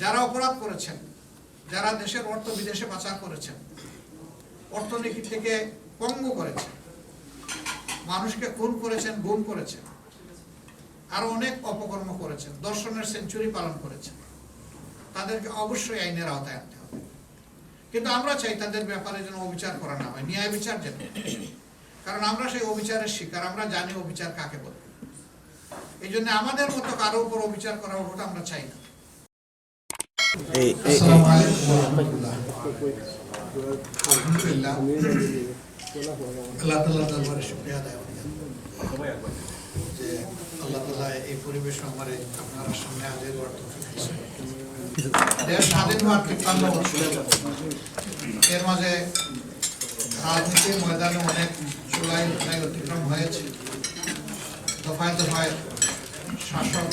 যারা অপরাধ করেছেন, যারা দেশের অর্থ বিদেশে পাচার করেছেন, অর্থনীতি থেকে পঙ্গ করেছেন, মানুষকে খুন করেছেন, গুম করেছেন, আরও অনেক অপকর্ম করেছেন, দর্শনের সেঞ্চুরি পালন করেছেন, তাদেরকে অবশ্যই আইনের আওতায় আনতে হবে। কিন্তু আমরা চাই তাদের ব্যাপারে যেন অবিচার করা না হয়, ন্যায় বিচার যেন কারণ আমরা সেই অবিচারের শিকার, আমরা জানি অবিচার কাকে বলে। এই জন্য আমাদের মতো কারও উপর অবিচার করা ওটা আমরা চাই না এই এই আসসালামু আলাইকুম ওয়া রাহমাতুল্লাহ। আলহামদুলিল্লাহ আল্লাহ তাআলার দরবারে শুকরিয়া আদায় যে আল্লাহ তাআলা এই পরিবেশ আমারে আপনার সামনে হাজির তৌফিক দেশ স্বাধীন এর মাঝে রাজনীতির ময়দানে অনেক চুলাই অতিক্রম হয়েছে। দফায় দফায় শাসক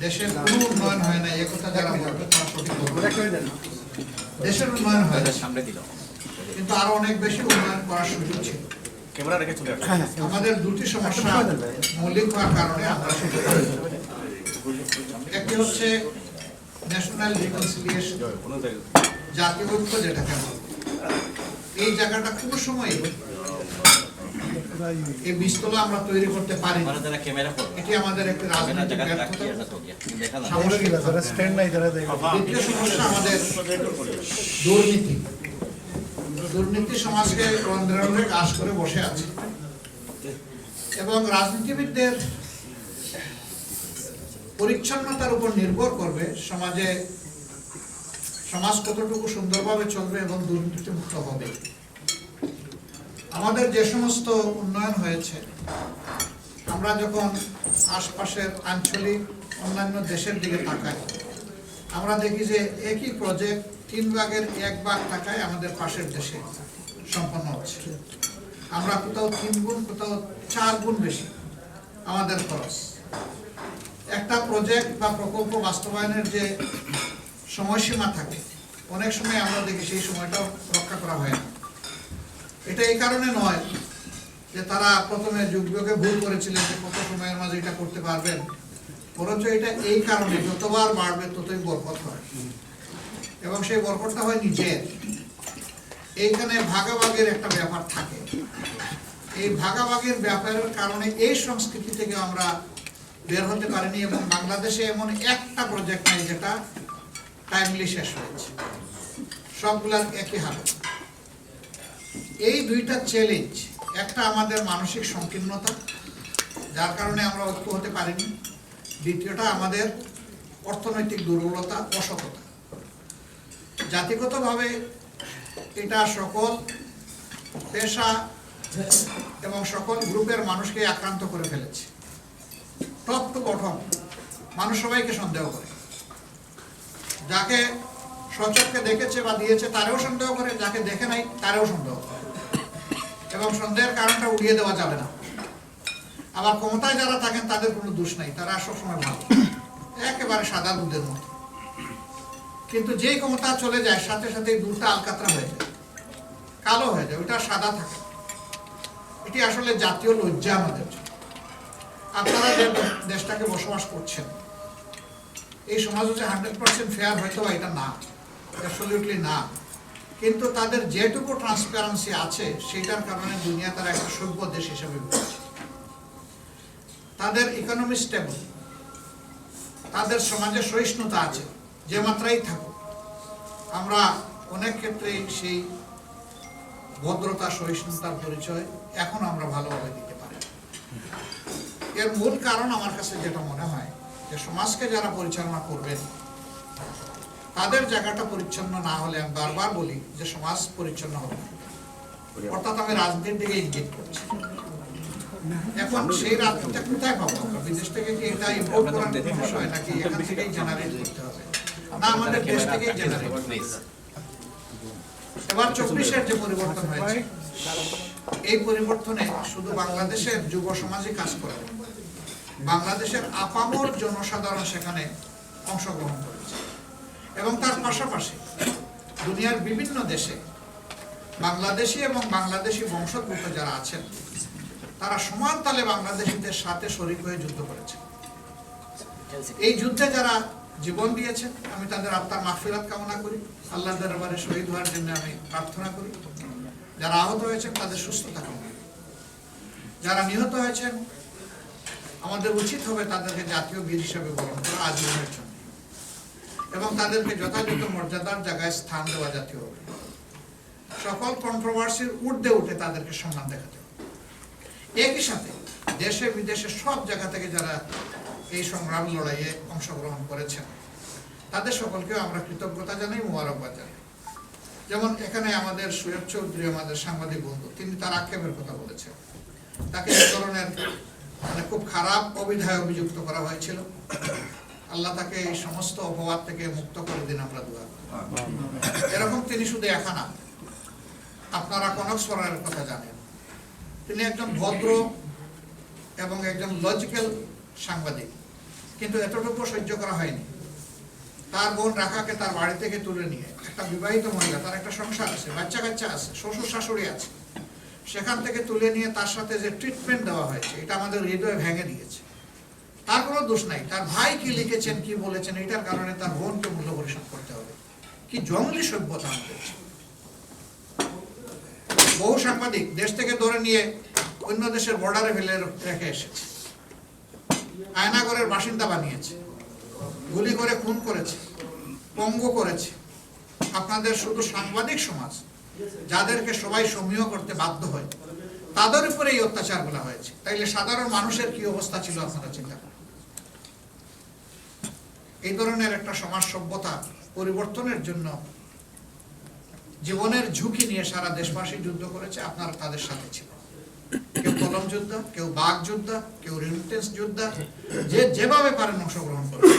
দেশের কোনো উন্নয়ন হয় না একথা যারা বলবে তারা সঠিক বলবে দেশের উন্নয়ন হয়েছে সামনে দিল কিন্তু আরও অনেক বেশি উন্নয়ন করার সুযোগ ছিল। ক্যামেরা রেখে চলে আসো। আমাদের দুটি সমস্যা মৌলিক হওয়ার কারণে আমরা একটি হচ্ছে ন্যাশনাল রিকনসিলিয়েশন কোনো জাতীয় ঐক্য যেটাকে এই জায়গাটা কোনো সময় এই আমরা তৈরি করতে পারি। এটি আমাদের একটি রাজনৈতিক আমাদের দুর্নীতি। দুর্নীতি সমাজকে রন্ধ্রে কাজ করে বসে আছে। এবং রাজনীতিবিদদের পরিচ্ছন্নতার উপর নির্ভর করবে সমাজে সমাজ কতটুকু সুন্দরভাবে চলবে এবং দুর্নীতিমুক্ত হবে। আমাদের যে সমস্ত উন্নয়ন হয়েছে, আমরা যখন আশপাশের আঞ্চলিক অন্যান্য দেশের দিকে তাকাই, আমরা দেখি যে একই প্রজেক্ট তিন ভাগের এক ভাগ টাকায় আমাদের পাশের দেশে সম্পন্ন হচ্ছে। আমরা কোথাও তিন গুণ, কোথাও চার গুণ বেশি আমাদের খরচ। একটা প্রজেক্ট বা প্রকল্প বাস্তবায়নের যে সময়সীমা থাকে, অনেক সময় আমরা দেখি সেই সময়টাও রক্ষা করা হয় না। এটা এই কারণে নয় যে তারা প্রথমে যুগকে ভুল করেছিলেন যে কত সময়ের মাঝে এটা করতে পারবেন। বরঞ্চ এটা এই কারণে যতবার বাড়বে ততই বরকত হয়। এবং সেই বরকতটা হয় নিজের। এইখানে ভাগাভাগের একটা ব্যাপার থাকে। এই ভাগাভাগের ব্যাপারের কারণে এই সংস্কৃতি থেকে আমরা বের হতে পারিনি এবং বাংলাদেশে এমন একটা প্রজেক্ট নেই যেটা টাইমলি শেষ হয়েছে। সবগুলার একই হালত। এই দুইটা চ্যালেঞ্জ একটা আমাদের মানসিক সংকীর্ণতা, যার কারণে আমরা ঐক্য হতে পারিনি। দ্বিতীয়টা আমাদের অর্থনৈতিক দুর্বলতা, অসততা। জাতিগতভাবে এটা সকল পেশা এবং সকল গ্রুপের মানুষকে আক্রান্ত করে ফেলেছে। টপ টু মানুষ সবাইকে সন্দেহ করে। যাকে সচককে দেখেছে বা দিয়েছে তারেও সন্দেহ করে, যাকে দেখে নাই তারেও সন্দেহ করে। এবং সন্দেহের কারণটা উড়িয়ে দেওয়া যাবে না। আবার ক্ষমতায় যারা থাকেন, তাদের কোনো দোষ নাই, তারা সবসময় ভালো। একেবারে সাদা দুধের মতো। কিন্তু যেই ক্ষমতা চলে যায়, সাথে সাথে দুধটা আলকাতরা হয়ে যায়। কালো হয়ে যায়, ওইটা সাদা থাকে। এটি আসলে জাতীয় লজ্জা আমাদের জন্য। আপনারা যে দেশটাকে বসবাস করছেন, এই সমাজ হচ্ছে হান্ড্রেড পার্সেন্ট ফেয়ার হয়তো এটা না অ্যাবসলিউটলি না। কিন্তু তাদের যেটুকু ট্রান্সপারেন্সি আছে সেটার কারণে দুনিয়া তারা একটা সভ্য দেশ হিসেবে বেড়েছে তাদের ইকোনমি স্টেবল তাদের সমাজে সহিষ্ণুতা আছে, যে মাত্রাই থাকুক। আমরা অনেক ক্ষেত্রেই সেই ভদ্রতা, সহিষ্ণুতার পরিচয় এখন আমরা ভালোভাবে দিতে পারি এর মূল কারণ আমার কাছে যেটা মনে হয়, যে সমাজকে যারা পরিচালনা করবেন তাদের জায়গাটা পরিচ্ছন্ন না হলে আমি বারবার বলি যে সমাজ পরিচ্ছন্ন হবে না। অর্থাৎ আমি রাজনীতির দিকে ইঙ্গিত করছি। এখন সেই রাজনীতিটা কোথায় পাবো আমরা? বিদেশ থেকে কি এটা ইম্পোর্ট করার কোনো বিষয় নাকি এখান থেকেই জেনারেট করতে হবে? না আমাদের দেশ থেকেই জেনারেট এবার চব্বিশের যে পরিবর্তন হয়েছে এই পরিবর্তনে শুধু বাংলাদেশের যুব সমাজই কাজ করে। বাংলাদেশের আপামর জনসাধারণ সেখানে অংশগ্রহণ করেছে। এবং তার পাশাপাশি দুনিয়ার বিভিন্ন দেশে বাংলাদেশি এবং বাংলাদেশি বংশোদ্ভূত যারা আছেন, তারা সমান তালে বাংলাদেশিদের সাথে শরিক হয়ে যুদ্ধ করেছে এই যুদ্ধে যারা জীবন দিয়েছেন, আমি তাদের আত্মার মাফিরাত কামনা করি। আল্লাহ দরবারে শহীদ হওয়ার জন্য আমি প্রার্থনা করি। যারা আহত হয়েছেন, তাদের সুস্থতা কামনা। যারা নিহত হয়েছেন, আমাদের উচিত হবে তাদেরকে জাতীয় বীর হিসাবে বরণ করা আজীবনের জন্য। এবং তাদেরকে যথাযথ মর্যাদার জায়গায় স্থান দেওয়া জাতীয় হবে। সকল কন্ট্রোভার্সির ঊর্ধ্বে উঠে তাদেরকে সম্মান দেখাতে হবে। একই সাথে দেশে বিদেশে সব জায়গা থেকে যারা এই সংগ্রাম লড়াইয়ে অংশগ্রহণ করেছেন, তাদের সকলকেও আমরা কৃতজ্ঞতা জানাই, মোবারকবাদ জানাই। যেমন এখানে আমাদের সৈয়দ চৌধুরী, আমাদের সাংবাদিক বন্ধু, তিনি তার আক্ষেপের কথা বলেছেন। তাকে এক ধরনের মানে খুব খারাপ অবিধায় অভিযুক্ত করা হয়েছিল। আল্লাহ তাকে এই সমস্ত অপবাদ থেকে মুক্ত করে দিন আমরা দোয়া এরকম তিনি শুধু একা না আপনারা কনক সরারের কথা জানেন। তিনি একজন ভদ্র এবং একজন লজিক্যাল সাংবাদিক কিন্তু এতটুকু সহ্য করা হয়নি। তার বোন রাখাকে তার বাড়ি থেকে তুলে নিয়ে একটা বিবাহিত মহিলা তার একটা সংসার আছে বাচ্চা কাচ্চা আছে শ্বশুর শাশুড়ি আছে। সেখান থেকে তুলে নিয়ে তার সাথে যে ট্রিটমেন্ট দেওয়া হয়েছে এটা আমাদের হৃদয়ে ভেঙে দিয়েছে। তার কোনো দোষ নাই। তার ভাই কি লিখেছেন, কি বলেছেন, এটার কারণে তার বোনকে মূল্য পরিশোধ করতে হবে। কি জঙ্গলি সভ্যতা বহু সাংবাদিক দেশ থেকে ধরে নিয়ে অন্য দেশের বর্ডারে ফেলে রেখে এসেছে। আয়নাগরের বাসিন্দা বানিয়েছে। গুলি করে খুন করেছে। পঙ্গু করেছে। আপনাদের শুধু সাংবাদিক সমাজ, যাদেরকে সবাই সমীহ করতে বাধ্য হয়, তাদের উপরে এই অত্যাচারগুলো হয়েছে। তাইলে সাধারণ মানুষের কি অবস্থা ছিল আপনারা চিন্তা করেন? এই ধরনের একটা সমাজ সভ্যতা পরিবর্তনের জন্য জীবনের ঝুঁকি নিয়ে সারা দেশবাসী যুদ্ধ করেছে, আপনারা তাদের সাথে ছিল। কেউ কলম যোদ্ধা, কেউ বাঘ যোদ্ধা, কেউ রেমিটেন্স যোদ্ধা, যে যেভাবে পারেন অংশগ্রহণ করেছে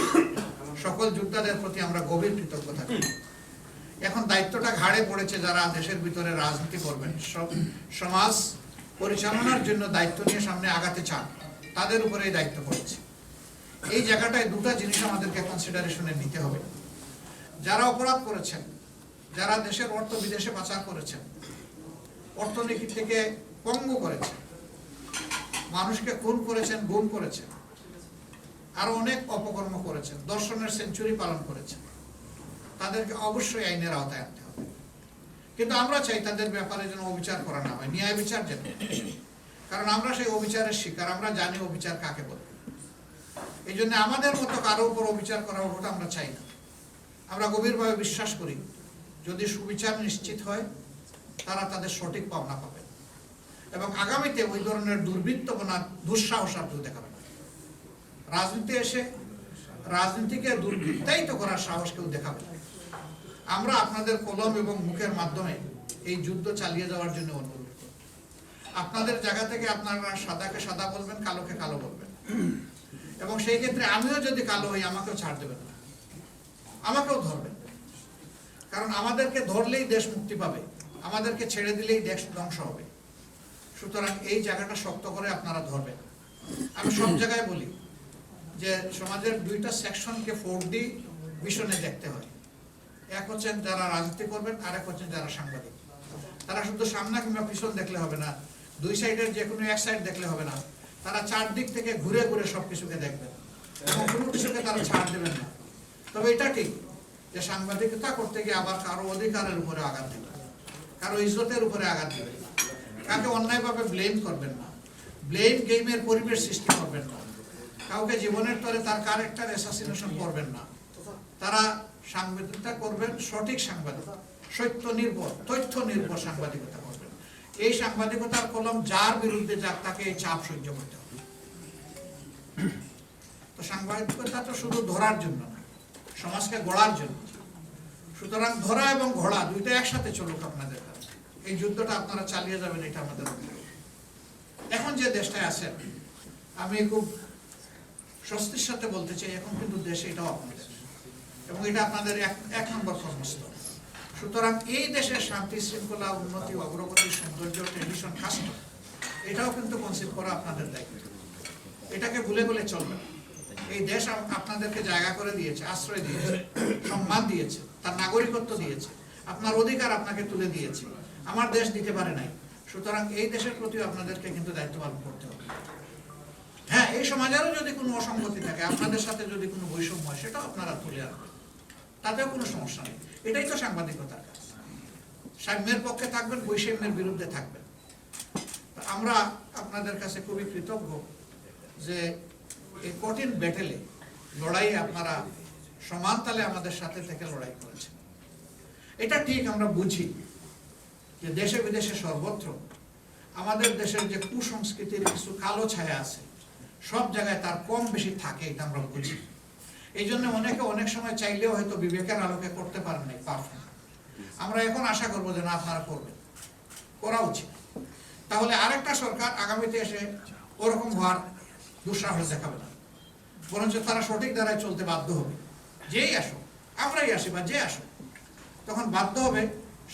সকল যোদ্ধাদের প্রতি আমরা গভীর কৃতজ্ঞতা করি এখন দায়িত্বটা ঘাড়ে পড়েছে যারা দেশের ভিতরে রাজনীতি করবেন। সব সমাজ পরিচালনার জন্য দায়িত্ব নিয়ে সামনে আগাতে চান, তাদের উপরে এই দায়িত্ব পড়েছে। এই জায়গাটায় দুটো জিনিস আমাদেরকে কনসিডারেশনে নিতে হবে। যারা অপরাধ করেছেন, যারা দেশের অর্থ বিদেশে পাচার করেছেন, অর্থনীতি থেকে পঙ্গু করেছেন, মানুষকে খুন করেছেন, গুম করেছেন, আরও অনেক অপকর্ম করেছেন, দর্শনের সেঞ্চুরি পালন করেছেন, তাদেরকে অবশ্যই আইনের আওতায় আনতে হবে। কিন্তু আমরা চাই তাদের ব্যাপারে যেন অবিচার করা না হয়, ন্যায় বিচার যেন কারণ আমরা সেই অবিচারের শিকার, আমরা জানি অবিচার কাকে বলে। এই জন্য আমাদের মতো কারও উপর অবিচার করা ওটা আমরা চাই না। আমরা গভীরভাবে বিশ্বাস করি, যদি সুবিচার নিশ্চিত হয়, তারা তাদের সঠিক পাওনা পাবে। এবং আগামীতে ওই ধরনের দুর্বৃত্তপনার দুঃসাহস আর কেউ দেখাবে না। রাজনীতি এসে রাজনীতিকে দুর্বৃত্তায়িত করার সাহস কেউ দেখাবে না। আমরা আপনাদের কলম এবং মুখের মাধ্যমে এই যুদ্ধ চালিয়ে যাওয়ার জন্য অনুরোধ আপনাদের জায়গা থেকে আপনারা সাদাকে সাদা বলবেন, কালোকে কালো বলবেন। এবং সেই ক্ষেত্রে আমিও যদি কালো হই, আমাকেও ছাড় দেবেন না। আমাকেও ধরবেন কারণ আমাদেরকে ধরলেই দেশ মুক্তি পাবে। আমাদেরকে ছেড়ে দিলেই দেশ ধ্বংস হবে। সুতরাং এই জায়গাটা শক্ত করে আপনারা ধরবেন আমি সব জায়গায় বলি যে সমাজের দুইটা সেকশনকে ফোর ডি মিশনে দেখতে হয়। এক হচ্ছেন যারা রাজনীতি করবেন আর এক হচ্ছেন যারা সাংবাদিক। তারা শুধু সামনা কিংবা পিছন দেখলে হবে না। দুই সাইডের যে কোনো এক সাইড দেখলে হবে না। তারা চারদিক থেকে ঘুরে ঘুরে সব কিছুকে দেখবেন। এবং কোনো কিছুকে তারা ছাড় দেবেন না। তবে এটা ঠিক যে সাংবাদিকতা করতে গিয়ে আবার কারও অধিকারের উপরে আঘাত দেবে কারও ইজ্জতের উপরে আঘাত দেবে কাকে অন্যায়ভাবে ব্লেম করবেন না। ব্লেম গেমের পরিবেশ সৃষ্টি করবেন না। কাউকে জীবনের তরে তার ক্যারেক্টার অ্যাসাসিনেশন করবেন না। তারা সাংবাদিকতা করবেন সঠিক সাংবাদিকতা সত্য নির্ভর, তথ্য নির্ভর সাংবাদিকতা করবেন। এই সাংবাদিকতার কলম যার বিরুদ্ধে যাক, তাকে এই চাপ সহ্য করতে হবে। তো সাংবাদিকতা তো শুধু ধরার জন্য না, সমাজকে গড়ার জন্য। সুতরাং ধরা এবং ঘোড়া দুইটা একসাথে চলুক আপনাদের। এই যুদ্ধটা আপনারা চালিয়ে যাবেন, এটা আমাদের এখন যে দেশটায় আছেন, আমি খুব স্বস্তির সাথে বলতে চাই, এখন কিন্তু দেশে এটাও আপনাদের। এবং এটা আপনাদের এক নম্বর কর্মস্থল। সুতরাং এই দেশের শান্তি শৃঙ্খলা, উন্নতি অগ্রগতি সৌন্দর্য ট্রেডিশন কাস্টম এটাও কিন্তু কনসিভ করা আপনাদের দায়িত্ব। এটাকে ভুলে ভুলে চলবে এই দেশ আপনাদেরকে জায়গা করে দিয়েছে, আশ্রয় দিয়েছে, সম্মান দিয়েছে, তার নাগরিকত্ব দিয়েছে, আপনার অধিকার আপনাকে তুলে দিয়েছে। আমার দেশ দিতে পারে নাই। সুতরাং এই দেশের প্রতি আপনাদেরকে কিন্তু দায়িত্ব পালন করতে হবে। হ্যাঁ এই সমাজেরও যদি কোনো অসঙ্গতি থাকে, আপনাদের সাথে যদি কোনো বৈষম্য হয়, সেটাও আপনারা তুলে আনবেন। তাতেও কোনো সমস্যা নেই। এটাই তো সাংবাদিকতার কাজ। সাম্যের পক্ষে থাকবেন, বৈষম্যের বিরুদ্ধে থাকবেন। আমরা আপনাদের কাছে খুবই কৃতজ্ঞ যে এই কঠিন ব্যাটেলে লড়াই আপনারা সমান তালে আমাদের সাথে থেকে লড়াই করেছেন। এটা ঠিক আমরা বুঝি যে দেশে বিদেশে সর্বত্র আমাদের দেশের যে কুসংস্কৃতির কিছু কালো ছায়া আছে, সব জায়গায় তার কম বেশি থাকে এটা আমরা বুঝি। এই জন্য অনেকে অনেক সময় চাইলেও হয়তো বিবেকের আলোকে করতে পারেন নাই আমরা এখন আশা করব যে না আপনারা করবেন। করা উচিত। তাহলে আরেকটা সরকার আগামীতে এসে ওরকম হওয়ার দুঃসাহস দেখাবে না। বরঞ্চ তারা সঠিক দ্বারায় চলতে বাধ্য হবে। যেই আসুক, আমরাই আসি বা যে আসুক, তখন বাধ্য হবে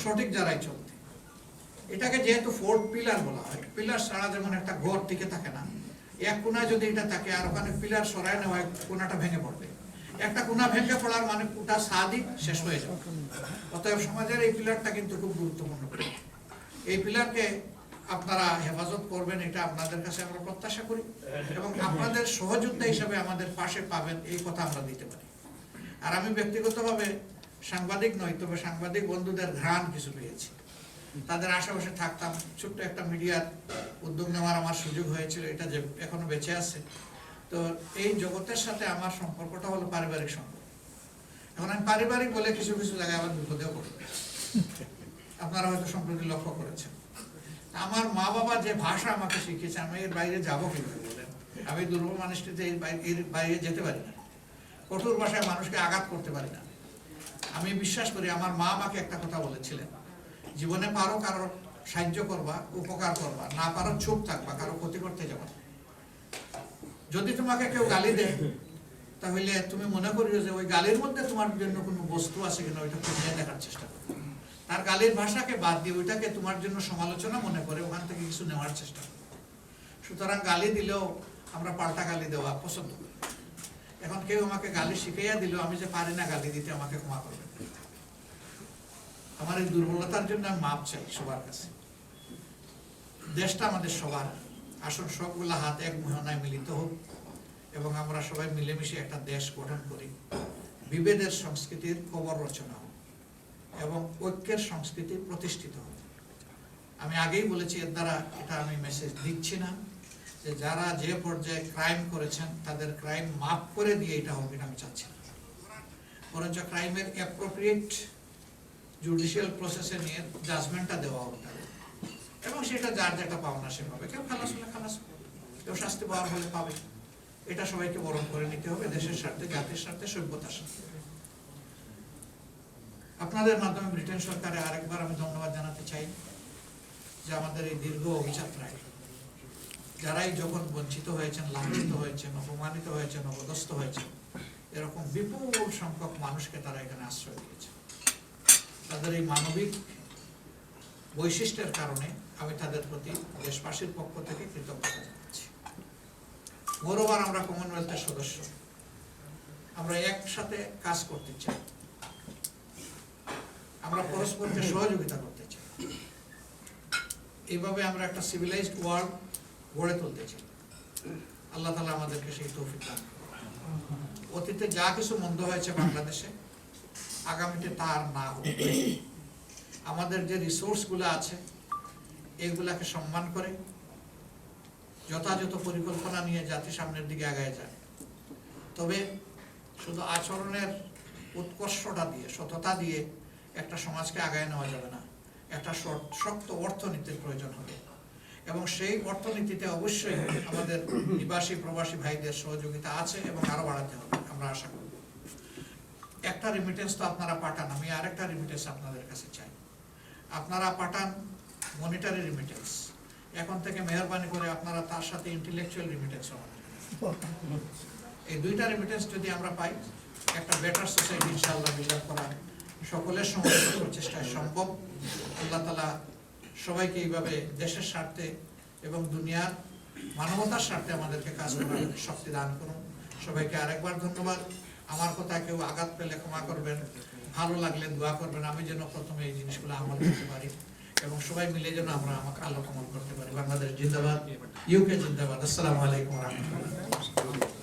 সঠিক দ্বারাই চলতে। এটাকে যেহেতু ফোর্থ পিলার বলা হয়, পিলার ছাড়া যেমন একটা ঘর টিকে থাকে না, এক কোনায় যদি এটা থাকে আর ওখানে পিলার সরায় নেওয়া কোনাটা ভেঙে পড়বে। একটা কোনা ভেঙে পড়ার মানে কোটা সাদিক শেষ হয়ে যাবে। অতএব সমাজের এই পিলারটা কিন্তু খুব গুরুত্বপূর্ণ। এই পিলারকে আপনারা হেফাজত করবেন, এটা আপনাদের কাছে আমরা প্রত্যাশা করি এবং আপনাদের সহযোদ্ধা হিসাবে আমাদের পাশে পাবেন, এই কথা আমরা দিতে পারি। আর আমি ব্যক্তিগতভাবে সাংবাদিক নই, তবে সাংবাদিক বন্ধুদের ঘ্রাণ কিছু পেয়েছি। তাদের আশেপাশে থাকতাম, ছোট্ট একটা মিডিয়ার উদ্যোগ নেওয়ার আমার সুযোগ হয়েছিল, এটা যে এখনও বেঁচে আছে। তো এই জগতের সাথে আমার সম্পর্কটা হলো পারিবারিক সম্পর্ক। এখন আমি পারিবারিক বলে কিছু কিছু জায়গায় আবার বিপদেও পড়ে আপনারা হয়তো সম্প্রতি লক্ষ্য করেছেন। আমার মা বাবা যে ভাষা আমাকে শিখিয়েছে, আমি এর বাইরে যাব কীভাবে বলেন? আমি দুর্বল এর বাইরে এর বাইরে যেতে পারি না। কঠোর ভাষায় মানুষকে আঘাত করতে পারি না। আমি বিশ্বাস করি আমার মা আমাকে একটা কথা বলেছিলেন, জীবনে পারো কারও সাহায্য করবা, উপকার করবা, না পারো চুপ থাকবা, কারও ক্ষতি করতে যাবা। যদি তোমাকে কেউ গালি দেয়, তাহলে তুমি মনে করিও যে ওই গালির মধ্যে তোমার জন্য কোনো বস্তু আছে কিনা ওইটা খুঁজে দেখার চেষ্টা করো। তার গালির ভাষাকে বাদ দিয়ে ওইটাকে তোমার জন্য সমালোচনা মনে করে ওখান থেকে কিছু নেওয়ার চেষ্টা করো। সুতরাং গালি দিলেও আমরা পাল্টা গালি দেওয়া পছন্দ করি। এখন কেউ আমাকে গালি শিখাইয়া দিল আমি যে পারি না গালি দিতে, আমাকে ক্ষমা করবে আমার এই দুর্বলতার জন্য আমি মাপ চাই সবার কাছে। দেশটা আমাদের সবার। আসল সবগুলা হাত এক মোহনায় মিলিত হোক এবং আমরা সবাই মিলেমিশে একটা দেশ গঠন করি। বিভেদের সংস্কৃতির কবর রচনা হোক এবং ঐক্যের সংস্কৃতি প্রতিষ্ঠিত হোক। আমি আগেই বলেছি, এর দ্বারা এটা আমি মেসেজ দিচ্ছি না যে যারা যে পর্যায়ে ক্রাইম করেছেন, তাদের ক্রাইম মাফ করে দিয়ে এটা হোক এটা আমি চাচ্ছি না। বরঞ্চ ক্রাইমের অ্যাপ্রোপ্রিয়েট জুডিশিয়াল প্রসেসে নিয়ে জাজমেন্টটা দেওয়া হোক তাদের। এবং সেটা যার যেটা পাওনা সে পাবে কেউ খালাস হলে খালাস কেউ শাস্তি পাওয়ার হলে পাবে। এটা সবাইকে বরণ করে নিতে হবে, দেশের স্বার্থে, জাতির স্বার্থে, সভ্যতার স্বার্থে। আপনাদের মাধ্যমে ব্রিটেন সরকারে আরেকবার আমি ধন্যবাদ জানাতে চাই যে আমাদের এই দীর্ঘ অভিযাত্রায় যারাই যখন বঞ্চিত হয়েছেন, লাঞ্ছিত হয়েছেন, অপমানিত হয়েছেন, অপদস্থ হয়েছেন, এরকম বিপুল সংখ্যক মানুষকে তারা এখানে আশ্রয় দিয়েছে। তাদের এই মানবিক বৈশিষ্ট্যের কারণে আমি তাদের প্রতি দেশবাসীর পক্ষ থেকে কৃতজ্ঞতা জানাচ্ছি। গৌরবার আমরা কমনওয়েলথের সদস্য। আমরা একসাথে কাজ করতে চাই। আমরা পরস্পরকে সহযোগিতা করতে চাই। এইভাবে আমরা একটা সিভিলাইজড ওয়ার্ল্ড গড়ে তুলতে চাই। আল্লাহ তালা আমাদেরকে সেই তৌফিক দান অতীতে যা কিছু মন্দ হয়েছে বাংলাদেশে, আগামীতে তার না হোক। আমাদের যে রিসোর্সগুলো আছে এগুলাকে সম্মান করে, যথাযথ পরিকল্পনা নিয়ে জাতি সামনের দিকে আগায় যায়। তবে শুধু আচরণের উৎকর্ষটা দিয়ে, সততা দিয়ে একটা সমাজকে আগায় নেওয়া যাবে না। একটা শক্ত অর্থনীতির প্রয়োজন হবে। এবং সেই অর্থনীতিতে অবশ্যই আমাদের নিবাসী, প্রবাসী ভাইদের সহযোগিতা আছে এবং আরও বাড়াতে হবে, আমরা আশা করি। একটা রেমিটেন্স তো আপনারা পাঠান, আমি আরেকটা রেমিটেন্স আপনাদের কাছে চাই। আপনারা পাঠান মনিটারি রেমিটেন্স এখন থেকে মেহরবানি করে আপনারা তার সাথে ইন্টেলেকচুয়াল রেমিটেন্স এই দুইটা রেমিটেন্স যদি আমরা পাই, একটা বেটার সোসাইটি ইনশাআল্লাহ বিল্ড করা সকলের সমস্ত প্রচেষ্টায় সম্ভব। আল্লাহ তালা সবাইকে এইভাবে দেশের স্বার্থে এবং দুনিয়ার মানবতার স্বার্থে আমাদেরকে কাজ করার শক্তি দান করুন। সবাইকে আরেকবার ধন্যবাদ। আমার কথা কেউ আঘাত পেলে ক্ষমা করবেন, ভালো লাগলে দোয়া করবেন। আমি যেন প্রথমে এই জিনিসগুলো আমল করতে পারি। এবং সবাই মিলে যেন আমরা আমাকে আলোকমান করতে পারি। বাংলাদেশ জিন্দাবাদ ইউকে জিন্দাবাদ। আসসালামু আলাইকুম রহমতুল্লাহ।